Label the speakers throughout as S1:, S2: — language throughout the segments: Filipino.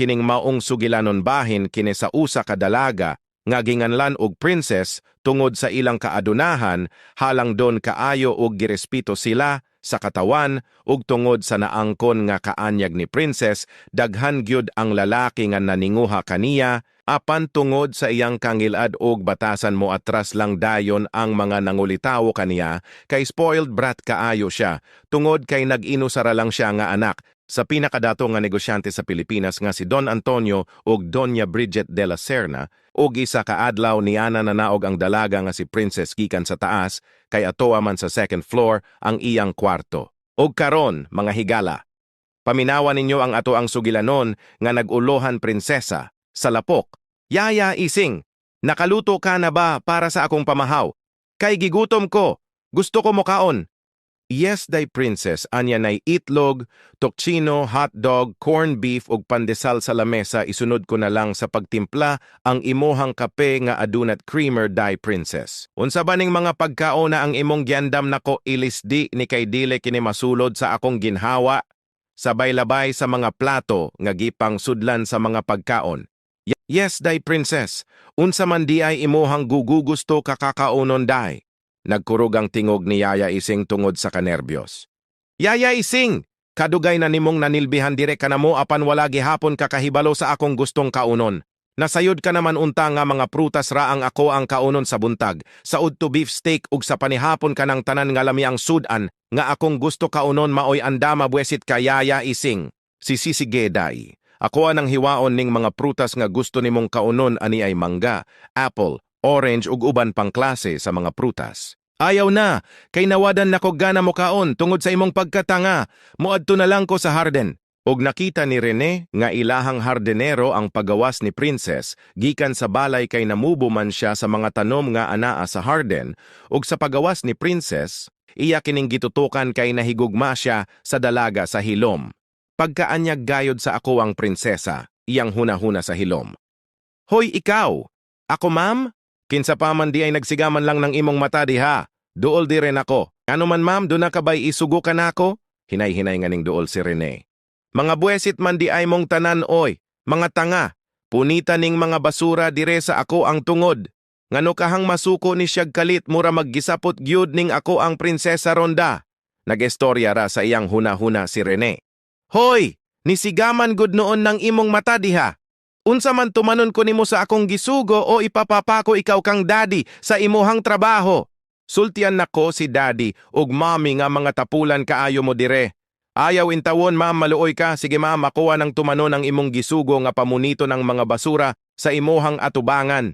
S1: kining maong sugilanon bahin kini sa usa ka dalaga nga ginganlan og princess tungod sa ilang kaadunahan halang don kaayo og girespeto sila sa katawan ug tungod sa naangkon nga kaanyag ni princess daghan gyud ang lalaki nga naninguha kaniya apan tungod sa iyang kangilad og batasan mo atras lang dayon ang mga nangulitawo kaniya kay spoiled brat kaayo siya tungod kay nag-inusara lang siya nga anak sa pinakadato nga negosyante sa Pilipinas nga si Don Antonio ug Doña Bridget de la Serna ug isa ka adlaw niana na naog ang dalaga nga si Princess gikan sa taas kay atoa man sa second floor ang iyang kwarto. Ug karon mga higala, paminawan ninyo ang ato ang sugilanon nga nag-ulohan prinsesa sa lapok. Yaya ising, nakaluto ka na ba para sa akong pamahaw? Kay gigutom ko, gusto ko mokaon. Yes, day princess, anya nay itlog, tokchino, hotdog, corn beef ug pandesal sa lamesa isunod ko na lang sa pagtimpla ang imuhang kape nga adunat creamer day princess. Unsa ba ning mga pagkaona ang imong giandam nako ilisdi ni kay dile kini masulod sa akong ginhawa? Sabay-labay sa mga plato nga gipang sudlan sa mga pagkaon. Yes, day princess. Unsa man di ay imuhang gugugusto kakakaonon day. Nagkurog ang tingog ni Yaya Ising tungod sa kanerbiyos. Yaya Ising! Kadugay na nimong nanilbihan dire ka na mo apan wala gihapon kakahibalo sa akong gustong kaunon. Nasayod ka naman unta nga mga prutas ra ang ako ang kaunon sa buntag. Sa udto beef steak ug sa panihapon ka ng tanan nga lami ang sudan nga akong gusto kaunon maoy andama buwesit ka Yaya Ising. Si Sisi Geday. Ako anang hiwaon ning mga prutas nga gusto nimong kaunon ani ay mangga, apple, orange ug uban pang klase sa mga prutas. Ayaw na, kay nawadan nako gana mo kaon tungod sa imong pagkatanga. Muadto na lang ko sa harden. Og nakita ni Rene nga ilahang hardenero ang pagawas ni Princess gikan sa balay kay namubo man siya sa mga tanom nga anaa sa harden ug sa pagawas ni Princess iya kining gitutukan kay nahigugma siya sa dalaga sa hilom. Pagkaanyag gayod sa ako ang prinsesa, iyang hunahuna sa hilom. Hoy ikaw! Ako ma'am? Kinsa pa man di ay nagsigaman lang ng imong mata diha. Duol di rin ako. Ano man ma'am, do na ka ba'y isugo ka na ako? Hinay-hinay nga ning duol si Rene. Mga buwesit man di ay mong tanan oy, mga tanga. Punita ning mga basura dire sa ako ang tungod. Ngano kahang masuko ni siyag kalit mura maggisapot gyud ning ako ang prinsesa Ronda. Nagestorya ra sa iyang huna-huna si Rene. Hoy, nisigaman gud noon ng imong mata diha. Unsa man tumanon ko nimo sa akong gisugo o ipapapako ikaw kang daddy sa imuhang trabaho. Sultian nako si daddy ug mommy nga mga tapulan kaayo mo dire. Ayaw intawon ma'am maluoy ka, sige ma'am makuha ng tumanon ang imong gisugo nga pamunito ng mga basura sa imuhang atubangan.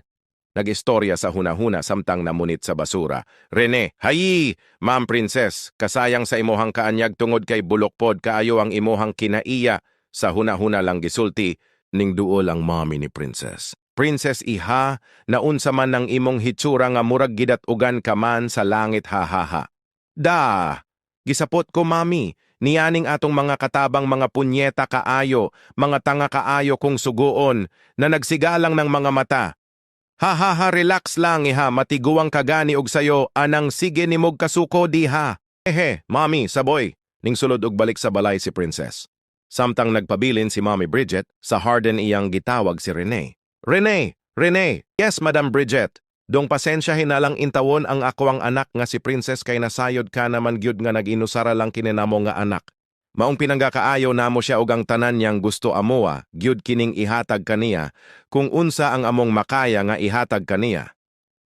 S1: Nagistorya sa hunahuna samtang namunit sa basura. Rene, hayi! Ma'am Princess, kasayang sa imuhang kaanyag tungod kay bulokpod kaayo ang imuhang kinaiya sa hunahuna lang gisulti ning duol ang mommy ni Princess. Princess Iha, naunsa man ng imong hitsura nga murag gidat ugan ka man sa langit hahaha. Da, gisapot ko mami, niyaning atong mga katabang mga punyeta kaayo, mga tanga kaayo kung suguon, na nagsigalang ng mga mata. Hahaha, relax lang iha, matiguang kagani og sayo, anang sige ni mog kasuko diha. Ehe, mami, saboy, ning sulod og balik sa balay si Princess. Samtang nagpabilin si Mommy Bridget, sa harden iyang gitawag si Rene. Rene! Rene! Yes, Madam Bridget. Dong pasensyahin na lang intawon ang ako ang anak nga si Princess kay nasayod ka naman gyud nga nag-inusara lang kinenamo nga anak. Maong pinanggakaayo namo siya og ang tanan niyang gusto amoa, gyud kining ihatag kaniya, kung unsa ang among makaya nga ihatag kaniya.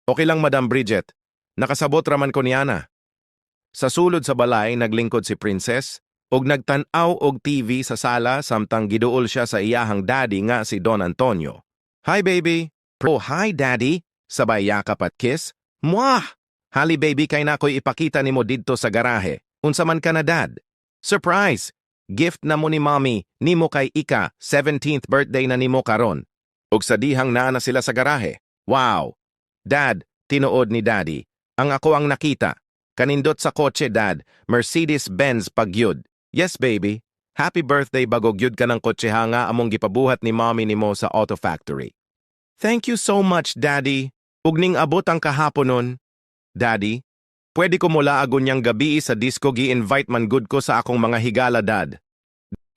S1: Okay lang Madam Bridget, nakasabot raman ko niyana. Sa sulod sa balay naglingkod si Princess, og nagtan-aw og TV sa sala samtang giduol siya sa iyahang daddy nga si Don Antonio. Hi baby! Pro hi daddy! Sabay yakap at kiss. Mwah! Hali baby kay na ko'y ipakita nimo didto sa garahe. Unsa man ka na dad? Surprise! Gift na mo ni mommy, nimo kay Ika, 17th birthday na nimo karon. Og sa dihang naa na sila sa garahe. Wow! Dad, tinuod ni daddy. Ang ako ang nakita. Kanindot sa kotse dad, Mercedes-Benz pagyud. Yes, baby. Happy birthday bagog yun ka ng kotseha nga among gipabuhat ni mommy nimo sa auto factory. Thank you so much, Daddy. Ug ning abot ang kahapon nun. Daddy, pwede ko mula agon niyang gabi sa disco gi-invite man good ko sa akong mga higala, Dad.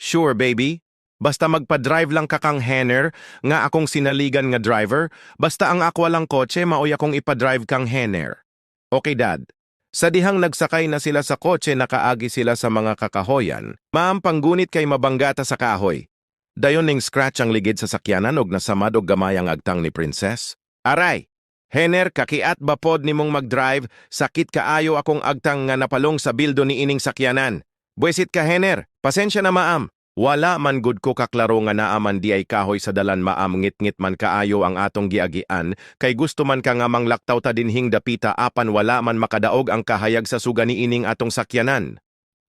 S1: Sure, baby. Basta magpa-drive lang kakang Henner, nga akong sinaligan nga driver, basta ang ako lang kotse, maoy akong ipa-drive kang Henner. Okay, Dad. Sa dihang nagsakay na sila sa kotse, nakaagi sila sa mga kakahoyan. Maam panggunit kay mabanggata sa kahoy. Dayon ning scratch ang ligid sa sakyanan og nasamad og gamayang agtang ni Princess. Aray, Henner, kakiat ba pod nimong mag-drive, sakit kaayo akong agtang nga napalong sa bildo ni ining sakyanan. Buesit ka, Henner. Pasensya na maam. Wala man gud ko kaklaro nga naaman di ay kahoy sa dalan maam ngit-ngit man kaayo ang atong giagian, kay gusto man ka nga manglaktaw ta dinhing dapita apan wala man makadaog ang kahayag sa suga ni ining atong sakyanan.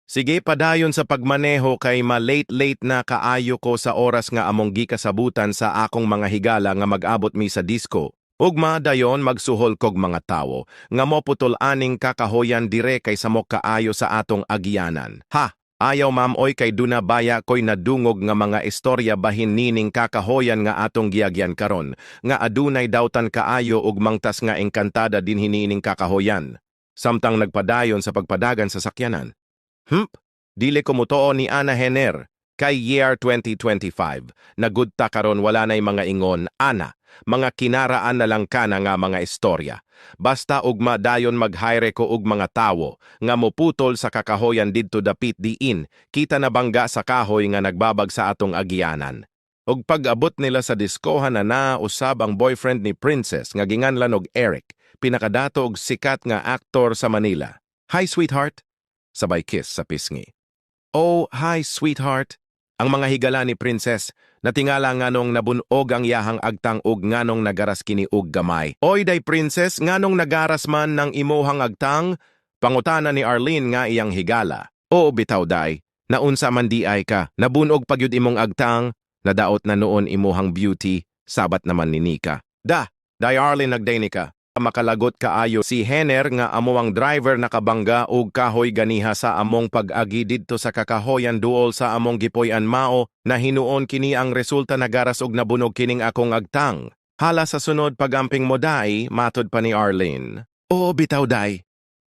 S1: Sige padayon sa pagmaneho kay ma-late-late na kaayo ko sa oras nga among gikasabutan sa akong mga higala nga mag-abot mi sa disco. Ugma dayon magsuhol kog mga tawo, nga mo putol aning kakahoyan dire kay mo kaayo sa atong agianan. Ha! Ayaw ma'am oy kay duna baya ko'y nadungog nga mga istorya bahin nining kakahoyan nga atong giagyan karon, nga adunay dawtan kaayo ug mangtas nga engkantada din hinining kakahoyan. Samtang nagpadayon sa pagpadagan sa sakyanan. Hump, dili ko mutuo ni Ana Henner, kay year 2025, nagudta karon wala nay mga ingon, Ana, mga kinaraan na lang ka na nga mga istorya. Basta ugma dayon mag-hire ko og mga tawo, nga moputol sa kakahoyan didto dapit diin, kita na bangga sa kahoy nga nagbabag sa atong agianan. Og pag-abot nila sa diskohan na nausab ang boyfriend ni Princess nga ginganlan og Eric, pinakadato og sikat nga aktor sa Manila. Hi sweetheart, sabay kiss sa pisngi. Oh, hi sweetheart. Ang mga higala ni Princess, natingala nganong nabunog ang yahang agtang ug nganong nagaras kini ug gamay. Oy day Princess, nganong nagaras man ng imuhang agtang? Pangutana ni Arlene nga iyang higala. Oo bitaw day, naunsa man di ay ka, nabunog pagyud imong agtang, nadaot na noon imuhang beauty, sabat naman ni Nika. Da, day Arlene nagday ni ka makalagot kaayo si Henner nga amuang driver nakabangga og kahoy ganiha sa among pag-agi didto sa kakahoyan duol sa among gipoy-an mao na hinuon kini ang resulta nagaras og nabunog kining akong agtang. Hala sa sunod pagamping mo dai, matod pa ni Arlene. Oo, bitaw dai.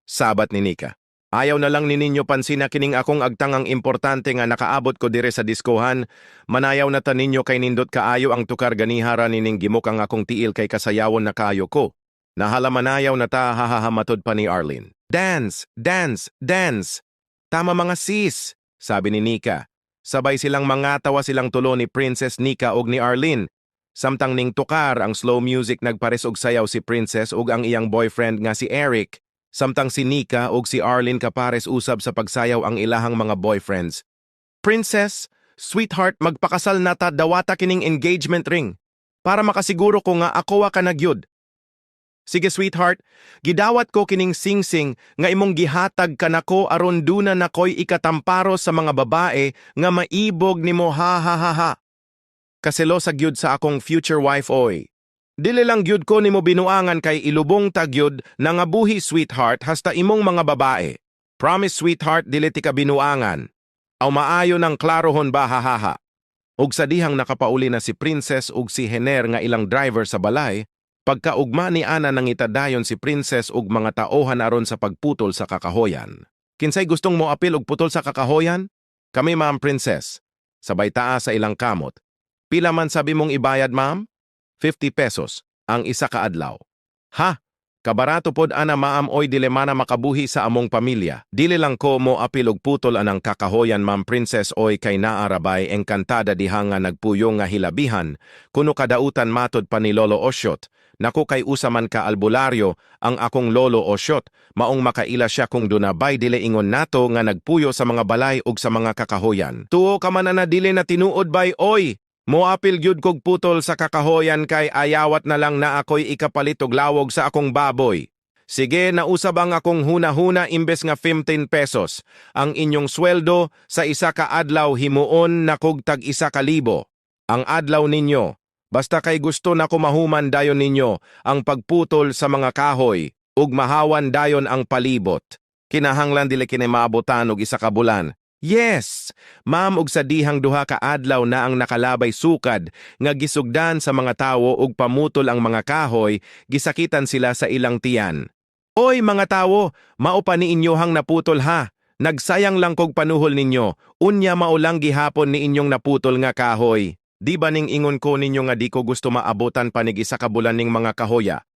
S1: Sabat ni Nika. Ayaw na lang ni ninyo pansin na kining akong agtang ang importante nga nakaabot ko dire sa diskohan. Manayaw na ta ninyo kay nindot kaayo ang tukar ganihara nining gimok ang akong tiil kay kasayawon na kaayo ko. Nahalamanayaw na ta hahahamatod pa ni Arlene. Dance! Dance! Dance! Tama mga sis! Sabi ni Nika. Sabay silang mangatawa silang tulo ni Princess Nika ug ni Arlene. Samtang ning tukar ang slow music nagpares og sayaw si Princess ug ang iyang boyfriend nga si Eric. Samtang si Nika ug si Arlene kapares usab sa pagsayaw ang ilahang mga boyfriends. Princess, sweetheart, magpakasal na ta dawata kining engagement ring. Para makasiguro ko nga ako ka nagyud. Sige sweetheart, gidawat ko kining singsing nga imong gihatag kanako aron duna nakoy ikatamparo sa mga babae nga maibog nimo ha ha ha ha. Kaselo sa gyud sa akong future wife oy. Dili lang gyud ko nimo binuangan kay ilubong tagyud na nga buhi sweetheart hasta imong mga babae. Promise sweetheart dili ti ka binuangan. Aw maayo ng klarohon ba ha ha ha. Ug sa dihang nakapauli na si Princess ug si Hener nga ilang driver sa balay, Pagkaugma ni Ana nang itadayon si Princess ug mga taohan aron sa pagputol sa kakahoyan. Kinsay gustong mo apil og putol sa kakahoyan? Kami ma'am Princess. Sabay taas sa ilang kamot. Pila man sabi mong ibayad ma'am? 50 pesos ang isa ka adlaw. Ha? Kabarato pod ana maam oy dilemana makabuhi sa among pamilya. Dili lang ko mo apilog putol anang kakahoyan ma'am princess oy kay naarabay engkantada diha nga nagpuyo nga hilabihan kuno kadautan matod pa ni Lolo Osyot. Naku kay usaman ka albularyo ang akong Lolo Osyot maong makaila siya kung dunabay dili ingon nato nga nagpuyo sa mga balay ug sa mga kakahoyan. Tuo ka man na dili na tinuod bay oy Moapil gyud kog putol sa kakahoyan kay ayawat na lang na ako'y ikapalit og lawog sa akong baboy. Sige, nausab ang akong huna-huna imbes nga 15 pesos. Ang inyong sweldo sa isa ka adlaw himuon na kog tag isa ka libo. Ang adlaw ninyo, basta kay gusto na kumahuman dayon ninyo ang pagputol sa mga kahoy ug mahawan dayon ang palibot. Kinahanglan dili kini maabutan og isa ka bulan Yes, ma'am og sa dihang duha ka adlaw na ang nakalabay sukad nga gisugdan sa mga tawo ug pamutol ang mga kahoy, gisakitan sila sa ilang tiyan. Oy mga tawo, mao pa ni inyohang naputol ha. nagsayang lang kog panuhol ninyo, unya maulang gihapon ni inyong naputol nga kahoy. Di ba ning ingon ko ninyo nga di ko gusto maabutan panig isa ka bulan ning mga kahoya?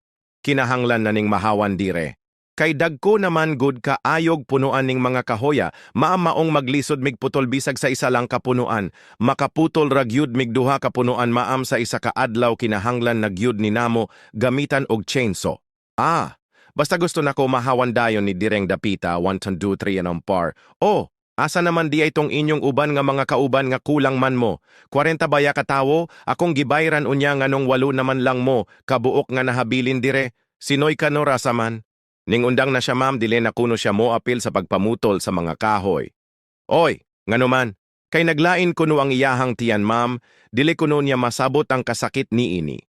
S1: Kinahanglan na ning mahawan dire. Kay dagko naman good ka ayog punuan ning mga kahoya, maamaong maglisod mig putol bisag sa isa lang kapunuan, makaputol ragyud mig duha ka punuan maam sa isa ka adlaw kinahanglan nagyud ni namo gamitan og chainsaw. Ah, basta gusto nako mahawan dayon ni Direng Dapita 1 2 3 and par. Oh, asa naman di ay tong inyong uban nga mga kauban nga kulang man mo. 40 baya katawo, akong gibayran unya nga nung walo naman lang mo, kabuok nga nahabilin dire. Sinoy ka no rasaman? Ning undang na siya ma'am, dili na kuno siya mo apil sa pagpamutol sa mga kahoy. Oy, ngano man, kay naglain kuno ang iyahang tiyan ma'am, dili kuno niya masabot ang kasakit ni ini.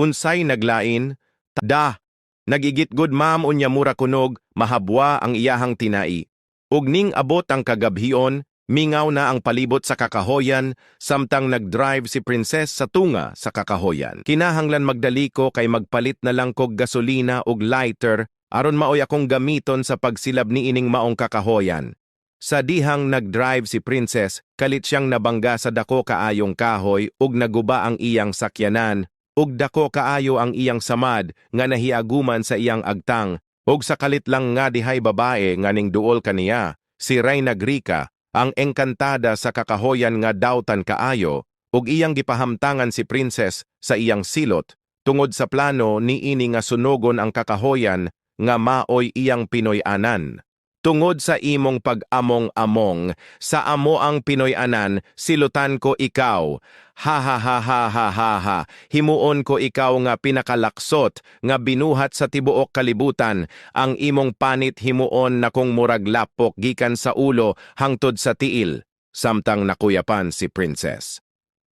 S1: Unsay naglain? Da, nagigit good ma'am unya mura kunog, mahabwa ang iyahang tinai. Ug ning abot ang kagabhion, mingaw na ang palibot sa kakahoyan, samtang nagdrive si Princess sa tunga sa kakahoyan. Kinahanglan magdali ko kay magpalit na lang kog gasolina ug lighter aron maoy akong gamiton sa pagsilab ni ining maong kakahoyan. Sa dihang nagdrive si Princess, kalit siyang nabangga sa dako kaayong kahoy ug naguba ang iyang sakyanan, ug dako kaayo ang iyang samad nga nahiaguman sa iyang agtang, ug sa kalit lang nga dihay babae nga ning duol kaniya, si Reyna Grica, ang engkantada sa kakahoyan nga dawtan kaayo, ug iyang gipahamtangan si Princess sa iyang silot, tungod sa plano ni ini nga sunogon ang kakahoyan nga maoy iyang Pinoy-anan. Tungod sa imong pag-among-among, sa amo ang Pinoy-anan, silutan ko ikaw. Ha ha ha ha ha ha ha. Himuon ko ikaw nga pinakalaksot, nga binuhat sa tibuok kalibutan, ang imong panit himuon na kung murag lapok gikan sa ulo hangtod sa tiil. Samtang nakuyapan si Princess.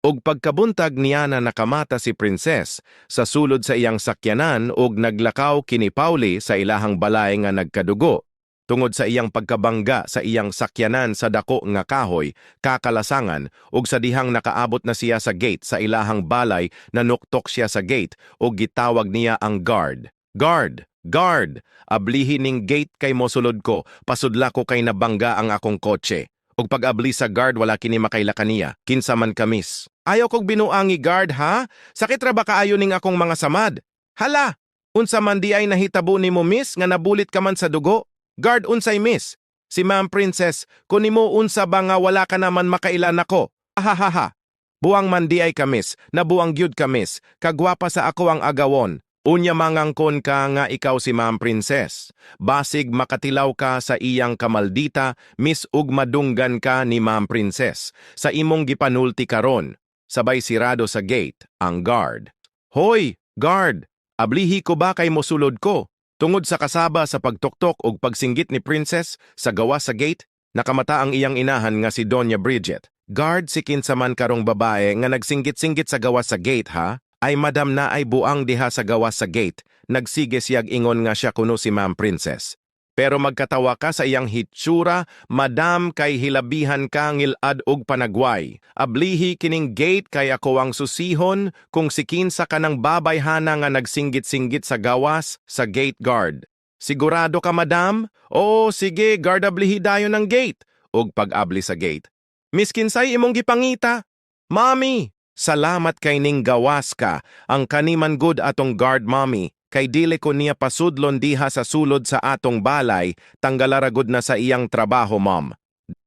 S1: Og pagkabuntag niya na nakamata si Princess sa sulod sa iyang sakyanan og naglakaw kini Pauli sa ilahang balay nga nagkadugo. Tungod sa iyang pagkabangga sa iyang sakyanan sa dako nga kahoy, kakalasangan ug sa dihang nakaabot na siya sa gate sa ilahang balay nanuktok siya sa gate ug gitawag niya ang guard. Guard! Guard! Ablihi ning gate kay mosulod ko, pasudla ko kay nabangga ang akong kotse. Ug pag-abli sa guard wala kini makaila kaniya, kinsa man kamis. Ayaw kog binuangi guard ha? Sakit ra ba kaayo ning akong mga samad? Hala, unsa man di ay nahitabo nimo miss nga nabulit ka man sa dugo? Guard unsay miss? Si Ma'am Princess, kunimo unsa ba nga wala ka naman makailan ako? Ahahaha. Buang man di ay kamis, nabuang gyud kamis, kagwapa sa ako ang agawon. Unya mangangkon ka nga ikaw si Ma'am Princess. Basig makatilaw ka sa iyang kamaldita, miss ug madunggan ka ni Ma'am Princess. Sa imong gipanulti karon, sabay sirado sa gate ang guard. Hoy, guard! Ablihi ko ba kay mosulod ko? Tungod sa kasaba sa pagtuktok ug pagsinggit ni Princess sa gawa sa gate, nakamata ang iyang inahan nga si Doña Bridget. Guard si kinsaman karong babae nga nagsinggit-singgit sa gawa sa gate ha? Ay madam na ay buang diha sa gawa sa gate. Nagsige siyag ingon nga siya kuno si Ma'am Princess. Pero magkatawa ka sa iyang hitsura, madam kay hilabihan ka ngilad og panagway. Ablihi kining gate kay ako ang susihon kung sikinsa ka ng babayhana nga nagsinggit-singgit sa gawas sa gate guard. Sigurado ka madam? Oo, sige, guard ablihi dayon ng gate. Og pag-abli sa gate. Miskin say imong gipangita. Mami, salamat kay ning gawas ka. Ang kaniman good atong guard mami kay dili ko niya pasudlon diha sa sulod sa atong balay, tanggalaragod na sa iyang trabaho, mom.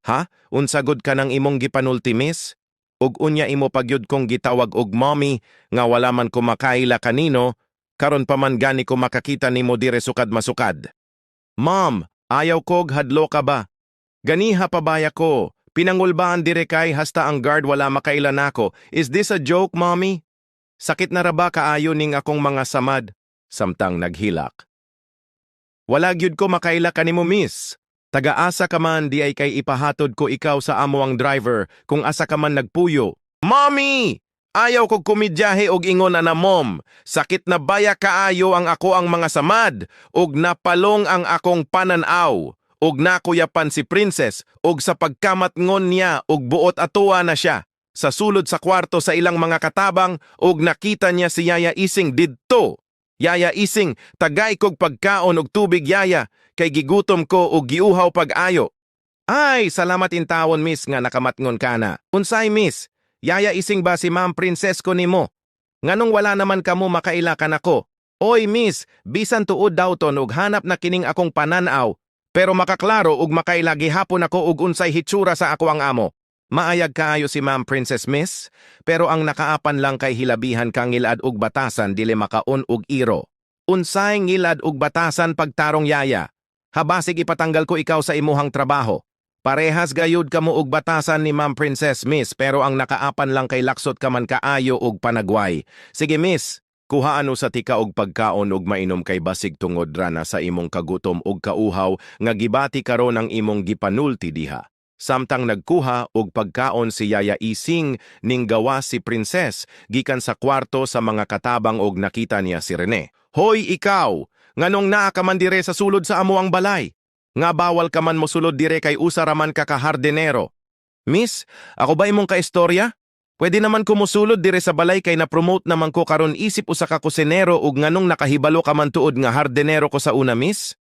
S1: Ha? Unsagod ka ng imong gipanultimis? Ug unya imo pagyud kong gitawag og mommy nga wala man ko makaila kanino, karon pa man gani ko makakita nimo dire sukad masukad. Mom, ayaw kog hadlo ka ba? Ganiha pabaya ko. Pinangulbaan dire kay hasta ang guard wala makaila nako. Is this a joke, mommy? Sakit na ra ba kaayo ning akong mga samad? Samtang naghilak. Wala gyud ko makaila kanimo miss. Taga-asa ka man di ay kay ipahatod ko ikaw sa amo ang driver kung asa ka man nagpuyo. Mommy! Ayaw kog kumidyahe og ingon na mom. Sakit na baya kaayo ang ako ang mga samad ug napalong ang akong pananaw ug nakuyapan si princess ug sa pagkamatngon niya ug buot atuwa na siya sa sulod sa kwarto sa ilang mga katabang ug nakita niya si Yaya Ising didto Yaya ising, tagay kog pagkaon og tubig yaya, kay gigutom ko og giuhaw pag-ayo. Ay, salamat in tawon, miss, nga nakamatngon ka na. Unsay, miss? Yaya ising ba si Ma'am Princess ko nimo? Nganong wala naman kamo makailakan ako? Oy, miss, bisan tuod daw ton ug hanap na kining akong pananaw, pero makaklaro ug makailagi hapon ako ug unsay hitsura sa ako ang amo. Maayag kaayo si Ma'am Princess Miss, pero ang nakaapan lang kay hilabihan kang ngilad ug batasan dili makaon ug iro. Unsay ngilad ug batasan pagtarong yaya. Habasig ipatanggal ko ikaw sa imuhang trabaho. Parehas gayud kamo og batasan ni Ma'am Princess Miss pero ang nakaapan lang kay laksot ka man kaayo og panagway. Sige Miss, kuha ano sa tika og pagkaon ug mainom kay basig tungod ra na sa imong kagutom ug kauhaw nga gibati karon ang imong gipanulti diha. Samtang nagkuha og pagkaon si Yaya Ising ning gawa si Princess gikan sa kwarto sa mga katabang og nakita niya si Rene. Hoy ikaw, nganong naa ka man dire sa sulod sa amuang balay? Nga bawal ka man mo sulod dire kay usa raman ka kahardenero. Miss, ako ba imong kaistorya? Pwede naman ko musulod dire sa balay kay na-promote naman ko karon isip usa ka kusinero ug nganong nakahibalo ka man tuod nga hardenero ko sa una, miss?